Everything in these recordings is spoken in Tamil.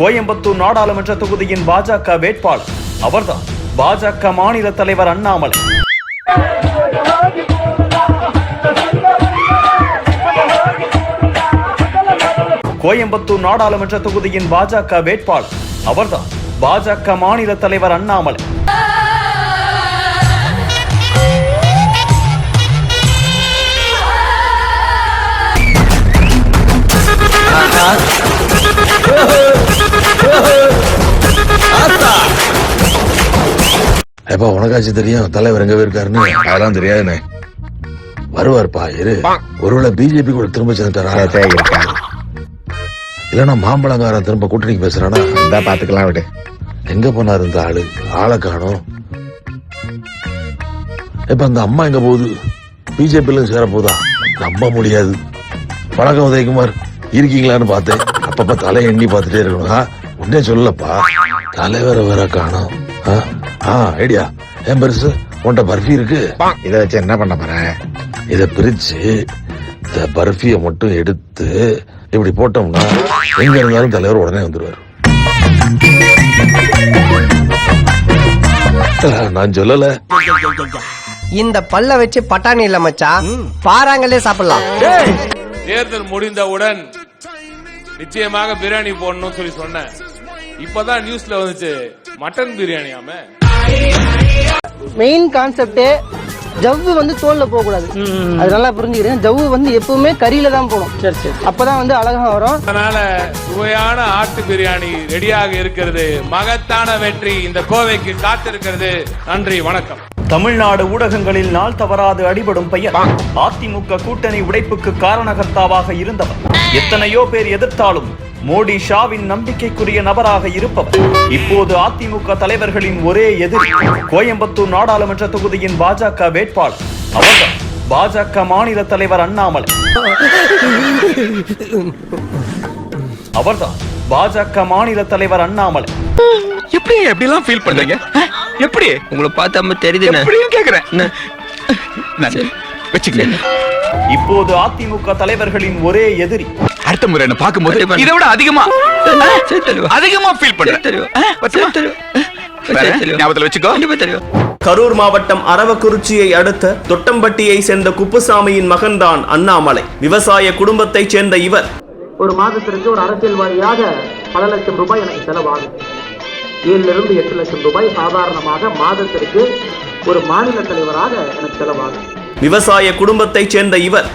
கோயம்புத்தூர் நாடாளுமன்ற தொகுதியின் பாஜக வேட்பாளர். அவர்தான் பாஜக மாநில தலைவர் அண்ணாமலை. கோயம்புத்தூர் நாடாளுமன்ற தொகுதியின் பாஜக வேட்பாளர். அவர்தான் பாஜக மாநில தலைவர் அண்ணாமலை. எப்ப உனக்காச்சும் தெரியும்? தலைவர் எங்க இருக்காருன்னு அதெல்லாம் தெரியாதுண்ணே. வருவார்ப்பா இரு. ஒருவேளை பிஜேபி கூட திரும்ப சேர்ந்துட்டாரா? இல்லன்னா மாம்பழங்காரன் திரும்ப கூட்டணிக்கு பேசுறானா? இந்தா பாத்துக்கலாம் விடு. எங்க போனாரு இந்த ஆளு? ஆளை காணோம். இப்ப அந்த அம்மா எங்க போகுது? பிஜேபியில சேர போதா? நம்ப முடியாது. வணக்கம் உதயகுமார். இருக்கீங்களான்னு பார்த்தேன். அப்பப்ப தலை எண்ணி பார்த்துட்டே இருக்கணும். ஆ, உடனே சொல்லப்பா தலைவரை வேற காணோம். ஆ, ஆ ஐடியா. ஏன் பெருசு? உன்கிட்ட பர்ஃபி இருக்கு. இதை வச்சு என்ன பண்ண போற? இத பிரிச்சு இந்த பர்ஃபியை மட்டும் எடுத்து இப்படி போட்டோம்னா எங்க இருந்தாலும் தலைவர் உடனே வந்துருவாரு. நான் சொல்லல. இந்த பல்ல வச்சு பட்டாணி இல்ல மச்சான் பாறாங்களே சாப்பிடலாம். தேர்தல் முடிந்தவுடன் நிச்சயமாக பிரியாணி போடணும்னு சொல்லி சொன்னேன். இப்பதான் நியூஸ்ல வந்துச்சு. மட்டன் பிரியாணியாம. மெயின் கான்செப்டே ஜவ்வு வந்து தோல்ல போக கூடாது அது நல்லா புரிஞ்சுக்கிறேன் ஜவ்வு வந்து எப்பவுமே கறியில தான் போகணும் சரி சரி. அப்பதான் வந்து அழகா வரும். அதனால சுவையான ஆட்டு பிரியாணி ரெடியாக இருக்கிறது. மகத்தான வெற்றி இந்த கோவைக்கு காத்திருக்கிறது. நன்றி வணக்கம். தமிழ்நாடு ஊடகங்களில் நாள் தவறாது அடிபடும் பெயர். அதிமுக கூட்டணி உடைப்புக்கு காரணகர்த்தாவாக இருந்தவர். எத்தனையோ பேர் எதிர்த்தாலும் மோடி ஷாவின் நம்பிக்கைக்குரிய நபராக இருப்பவர். இப்போது அதிமுக தலைவர்களின் ஒரே எதிரி கோயம்புத்தூர் நாடாளுமன்ற தொகுதியின் பாஜக வேட்பாளர். அவர்தான் பாஜக மாநில தலைவர் அண்ணாமலை. அவர்தான் பாஜக மாநில தலைவர் அண்ணாமலை. எப்படி எப்படி எல்லாம் ஃபீல் பண்றீங்க? எப்படி? உங்களை பார்த்தா தெரியுது எப்படின்னு கேக்குறேன். இப்போது அதிமுக தலைவர்களின் ஒரே எதிரி அடுத்த முறை என்ன பாக்கும்போது இதை விட அதிகமா அதிகமா ஃபீல்? ஞாபகத்துல வச்சுக்கோ. கரூர் மாவட்டம் அரவக்குறிச்சியை அடுத்த தொட்டம்பட்டியை சேர்ந்த குப்புசாமியின் மகன்தான் அண்ணாமலை. விவசாய குடும்பத்தைச் சேர்ந்த இவர். ஒரு மாதத்திற்கு ஒரு அரசியல்வாதியாக பல லட்சம் ரூபாய் எனக்கு செலவாகும். ஏழுல இருந்து எட்டு லட்சம் ரூபாய் சாதாரணமாக மாதத்திற்கு ஒரு மாநில தலைவராக எனக்கு செலவாகும். விவசாய குடும்பத்தைச் சேர்ந்த இவர்.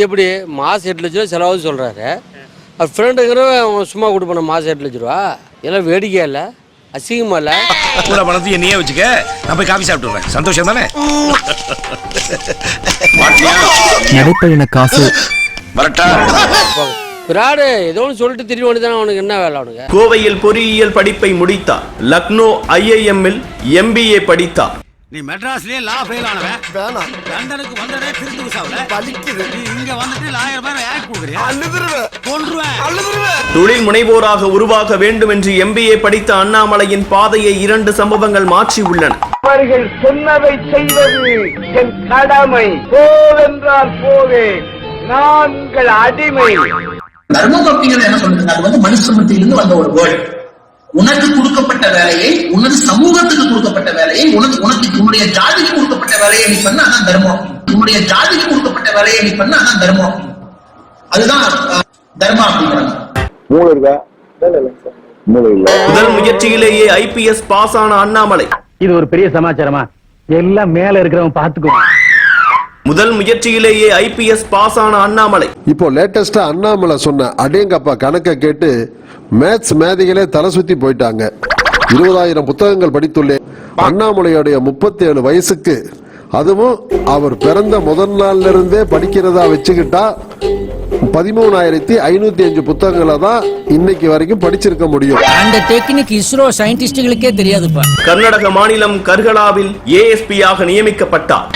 இது எப்படி மாதம் எட்டு லட்ச ரூபா செலவு சொல்கிறாரு அவர் ஃப்ரெண்டுங்கிற சும்மா கொடுப்போம் மாதம் எட்டு லட்ச ரூபா. இதெல்லாம் வேடிக்கையா இல்லை? அசிங்கமா இல்லை? கூட பணத்தையும் நீயே வச்சுக்க நான் போய் காஃபி சாப்பிட்டு வரேன் சந்தோஷம் தானே? நடைப்பயண காசு. வரட்டா. பிராடு ஏதோ ஒன்று சொல்லிட்டு திரும்பி வந்து தானே அவனுக்கு என்ன வேலை அவனுக்கு? கோவையில் பொறியியல் படிப்பை முடித்தார். லக்னோ ஐஐஎம்மில் எம்பிஏ படித்தார். நீ மெட்ராஸ்லயே லா ஃபெயில் ஆனவன். வேணாம். லண்டனுக்கு வந்ததே திருத்து விசாவுல வலிக்குது. நீ இங்க வந்துட்டு லாயர் மாதிரி ஆக்ட் கொடுக்குறியா? அழுதுருவேன். கொன்றுவேன். அழுதுருவேன். தொழில் முனைவோராக உருவாக வேண்டும் என்று எம்பிஏ படித்த அண்ணாமலையின் பாதையை இரண்டு சம்பவங்கள் மாற்றி உள்ளன. அவர்கள் சொன்னதை செய்வது என் கடமை. போவென்றால் போவேன் நான் உங்கள் அடிமை. தர்மம் அப்படிங்கிறது என்ன சொல்றது அது வந்து மனுஷமத்திலிருந்து வந்த ஒரு வேர்டு. உனக்கு கொடுக்கப்பட்ட வேலையை உனது சமூகத்துக்கு கொடுக்கப்பட்ட வேலையை உனக்கு உனக்கு உன்னுடைய ஜாதிக்கு கொடுக்கப்பட்ட வேலையை நீ பண்ண அதான் தர்மம் உன்னுடைய ஜாதிக்கு கொடுக்கப்பட்ட வேலையை நீ பண்ண அதான் தர்மம் அதுதான் தர்மம் அப்படிங்கிறாங்க. முதல் முயற்சியிலேயே ஐபிஎஸ் பாஸ் ஆன அண்ணாமலை. இது ஒரு பெரிய சமாச்சாரமா? எல்லாம் மேல இருக்கிறவன் பாத்துக்குவான் முதல் முயற்சியிலேயே ஐபிஎஸ் பாஸ் ஆன அண்ணாமலை. இப்போ லேட்டஸ்டா அண்ணாமலை சொன்ன அடேங்கப்பா கணக்க கேட்டு மேத்ஸ் மேதைகளே தலை சுத்தி போயிட்டாங்க. இருபதாயிரம் புத்தகங்கள் படித்துள்ளேன் அண்ணாமலையுடைய முப்பத்தி ஏழு வயசுக்கு அதுவும் அவர் பிறந்த முதல் நாள்ல இருந்தே படிக்கிறதா வச்சுக்கிட்டா பதிமூணாயிரத்தி ஐநூத்தி அஞ்சு புத்தகங்களை தான் இன்னைக்கு வரைக்கும் படிச்சிருக்க முடியும். அந்த டெக்னிக் இஸ்ரோ சயின்டிஸ்டுகளுக்கே தெரியாதுப்பா. கர்நாடக மாநிலம் கர்கலாவில் ஏஎஸ்பியாக நியமிக்கப்பட்டார்.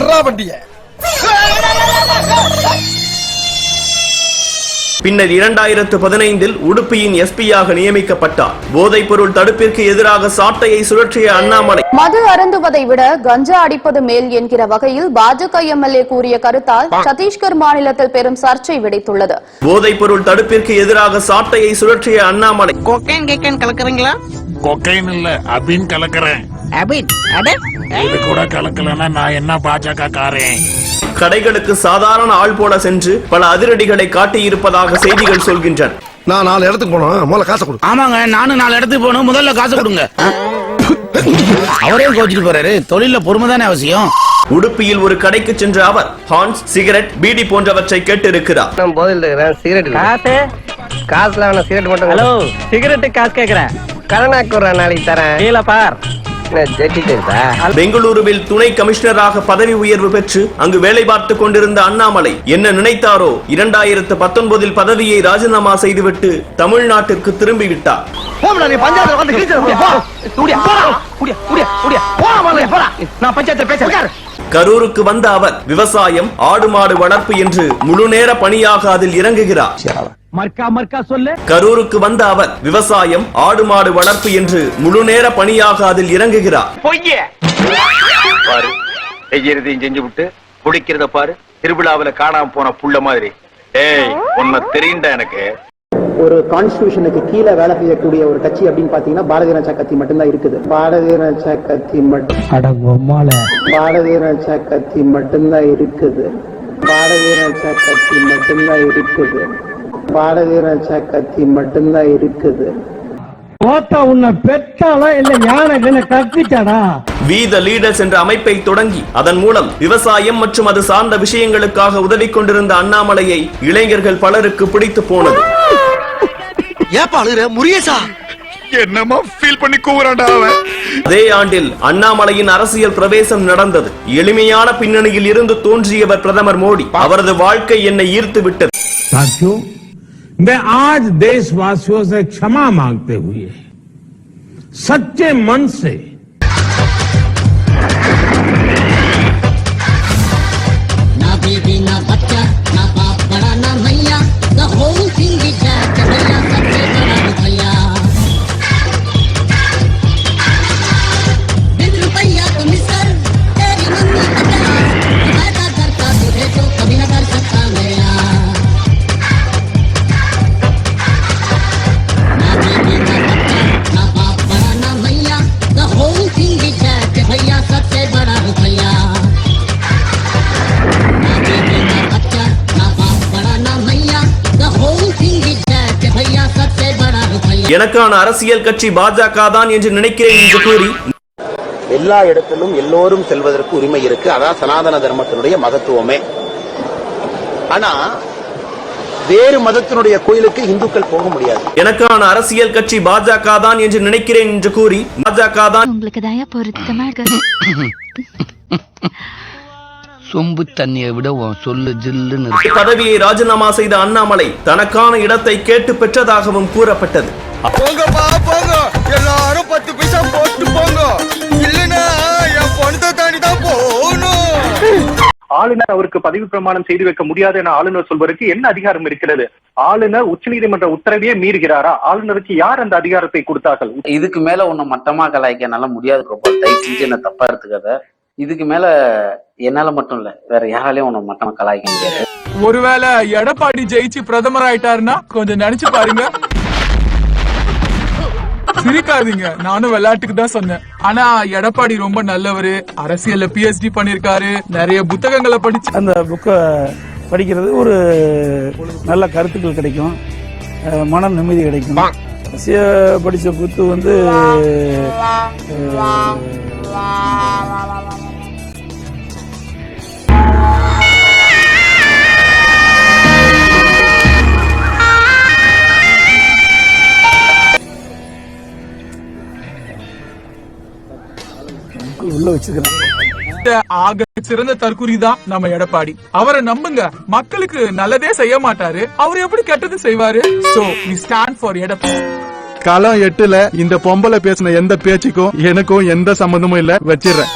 எர்ரா வண்டிய. பின்னர் இரண்டாயிரத்து பதினைந்தில் உடுப்பியின் எஸ்பியாக நியமிக்கப்பட்டார். போதைப் பொருள் தடுப்பிற்கு எதிராக சாட்டையை சுழற்றிய அண்ணாமலை. மது அருந்துவதை விட கஞ்சா அடிப்பது மேல் என்கிற வகையில் பாஜக எம்எல்ஏ கூறிய கருத்தால் சத்தீஸ்கர் மாநிலத்தில் பெரும் சர்ச்சை வெடித்துள்ளது. போதைப் பொருள் தடுப்பிற்கு எதிராக சாட்டையை சுழற்றிய அண்ணாமலை. கொக்கைன் கேக்கன் கலக்குறீங்களா? கொக்கைன் இல்ல அபின் கலக்குறேன். அபின் அட இது கூட கலக்கலன்னா நான் என்ன பாஜக காரேன்? கடைகளுக்கு சாதாரண ஆள் போல சென்று பல அதிரடிகளை காட்டியிருப்பதாக செய்திகள் சொல்கின்றன. நான் நாலு இடத்துக்கு போனோம். முதல்ல காசை கொடு. ஆமாங்க நானும் நாலு இடத்துக்கு போகணும் முதல்ல காசு கொடுங்க. அவரே கோச்சிட்டு போறாரு. தொழில பொறுமை தானே அவசியம். உடுப்பியில் ஒரு கடைக்கு சென்ற அவர் ஹார்ன்ஸ் சிகரெட் பீடி போன்றவற்றை கேட்டிருக்கிறார். நான் போதில் இருக்கிறேன் சிகரெட் காசு? காசுல வேணா சிகரெட் மட்டும் ஹலோ சிகரெட்டு காசு கேக்குறேன். கருணாக்கு ஒரு நாளைக்கு தரேன். கீழே பார். பெங்களூருவில் துணை கமிஷனராக பதவி உயர்வு பெற்று அங்கு வேலை பார்த்துக் கொண்டிருந்த அண்ணாமலை என்ன நினைத்தாரோ இரண்டாயிரத்து பத்தொன்பதில் பதவியை ராஜினாமா செய்துவிட்டு தமிழ்நாட்டிற்கு திரும்பிவிட்டார். கரூருக்கு வந்த அவர் விவசாயம் ஆடு மாடு வளர்ப்பு என்று முழு நேர பணியாக அதில் இறங்குகிறார். கரூருக்கு வந்த அவர் விவசாயம் ஆடு மாடு வளர்ப்பு என்று முழு நேர பணியாக அதில் இறங்குகிறார் பாரு செய்யறதையும் செஞ்சு விட்டு குடிக்கிறத பாரு திருவிழாவுல காணாம போன புள்ள மாதிரி. ஏய் உன்னை தெரியுண்டா எனக்கு? ஒரு கான்ஸ்டியூஷனுக்கு கீழே வேலை செய்யக்கூடிய ஒரு கட்சி அப்படின்னு பாத்தீங்கன்னா பாரதிய ஜனதா கட்சி மட்டும்தான் இருக்குது. பாரதிய ஜனதா கட்சி மட்டும் பாரதிய ஜனதா கட்சி மட்டும்தான் இருக்குது. பாரதிய ஜனதா கட்சி மட்டும்தான் இருக்குது. பாரதிராஜா கத்தி மட்டும்தான் இருக்குது. போத்தா லீடர்ஸ் என்ற அமைப்பை தொடங்கி அதன் மூலம் விவசாயம் மற்றும் அது சார்ந்த விஷயங்களுக்காக உதவி கொண்டிருந்த அண்ணாமலையை இளைஞர்கள் பலருக்கு பிடித்து போனது. முரியசா அதே ஆண்டில் அண்ணாமலையின் அரசியல் பிரவேசம் நடந்தது. எளிமையான பின்னணியில் இருந்து தோன்றியவர் பிரதமர் மோடி. அவரது வாழ்க்கை என்னை ஈர்த்து விட்டது. मैं आज देशवासियों से क्षमा मांगते हुए सच्चे मन से எனக்கான அரசியல் கட்சி பாஜக தான் என்று நினைக்கிறேன் என்று கூறி எல்லா இடத்திலும் எல்லோரும் செல்வதற்கு உரிமை இருக்கு. அதான் சனாதன தர்மத்தினுடைய மகத்துவமே. ஆனா வேறு மதத்தினுடைய கோயிலுக்கு இந்துக்கள் போக முடியாது. எனக்கான அரசியல் கட்சி பாஜக தான் என்று நினைக்கிறேன் என்று கூறி பாஜக தான் உங்களுக்கு தயா பொருத்தமா சொம்பு தண்ணியை விட சொல்லு ஜில்லுன்னு பதவியை ராஜினாமா செய்த அண்ணாமலை தனக்கான இடத்தை கேட்டு பெற்றதாகவும் கூறப்பட்டது. போங்கப்பா போங்க. எல்லாரும் பத்து பைசா போட்டு போங்க. இல்லனா என் பணத்தை தாண்டி தான் போகணும். ஆளுநர் அவருக்கு பதவி பிரமாணம் செய்து வைக்க முடியாது என ஆளுநர் சொல்வதற்கு என்ன அதிகாரம் இருக்கிறது? ஆளுநர் உச்சநீதிமன்ற உத்தரவையே மீறுகிறாரா? ஆளுநருக்கு யார் அந்த அதிகாரத்தை கொடுத்தார்கள்? இதுக்கு மேல உன்னை மட்டமா கலாய்க்க என்னால முடியாது கோபால் தயவு செஞ்சு என்ன தப்பா எடுத்துக்காத. இதுக்கு மேல என்னால மட்டும் இல்ல வேற யாராலையும் உன்னை மட்டமா கலாய்க்க முடியாது. ஒருவேளை எடப்பாடி ஜெயிச்சு பிரதமர் ஆயிட்டாருன்னா கொஞ்சம் நினைச்சு பாருங்க. சிரிக்காதீங்க. நானும் விளையாட்டுக்கு தான் சொன்னேன். ஆனா எடப்பாடி ரொம்ப நல்லவரு. அரசியல்ல பிஎச்டி பண்ணிருக்காரு நிறைய புத்தகங்களை படிச்சு அந்த புக்கை படிக்கிறது ஒரு நல்ல கருத்துக்கள் கிடைக்கும். மன நிம்மதி கிடைக்கும். அரசிய படித்த புத்து வந்து உள்ள வச்சுக்கிறேன் ஆக சிறந்த தற்குறி தான் நம்ம எடப்பாடி. அவரை நம்புங்க. மக்களுக்கு நல்லதே செய்ய மாட்டாரு. அவர் எப்படி கெட்டது செய்வாரு? So we stand for Edappadi களம் எட்டுல இந்த பொம்பளை பேசின எந்த பேச்சுக்கும் எனக்கும் எந்த சம்பந்தமும் இல்ல. வச்சிடுறேன்.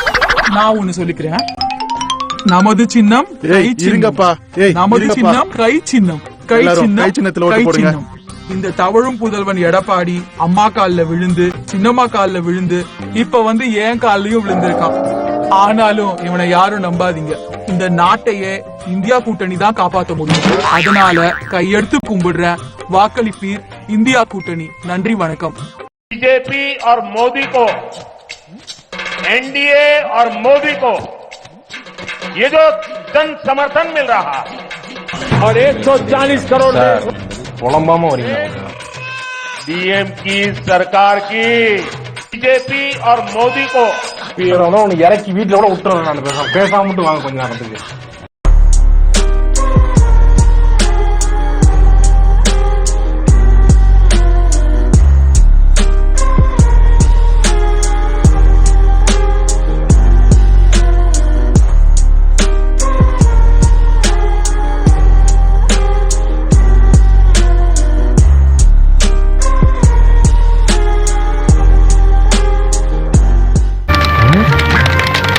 நான் ஒண்ணு சொல்லிக்கிறேன். நமது சின்னம். இருங்கப்பா. ஏய், நமது. சின்னம் கை சின்னம். கை சின்னம் கை சின்னத்துல ஓட்டு போடுங்க. சின்னம். இந்த தவழும் புதல்வன் எடப்பாடி அம்மா கால்ல விழுந்து சின்னம்மா கால்ல விழுந்து இப்ப வந்து என் கால்லயும் விழுந்திருக்கான் ஆனாலும் இவனை யாரும் நம்பாதீங்க இந்த நாட்டையே இந்தியா கூட்டணி தான் காப்பாத்த முடியும் அதனால கையெடுத்து கும்பிடுறேன் வாக்களிப்பீர் இந்தியா கூட்டணி நன்றி வணக்கம் बीजेपी और मोदी को एनडीए और मोदी को ये जो जन समर्थन मिल रहा है और 140 करोड़ புலம்பாம வரீங்க डीएम की सरकार की बीजेपी और मोदी को உனக்கு இறக்கி வீட்டுல கூட விட்டுறேன் நான் பேசாம பேசாம மட்டும் வாங்க கொஞ்ச நேரத்துக்கு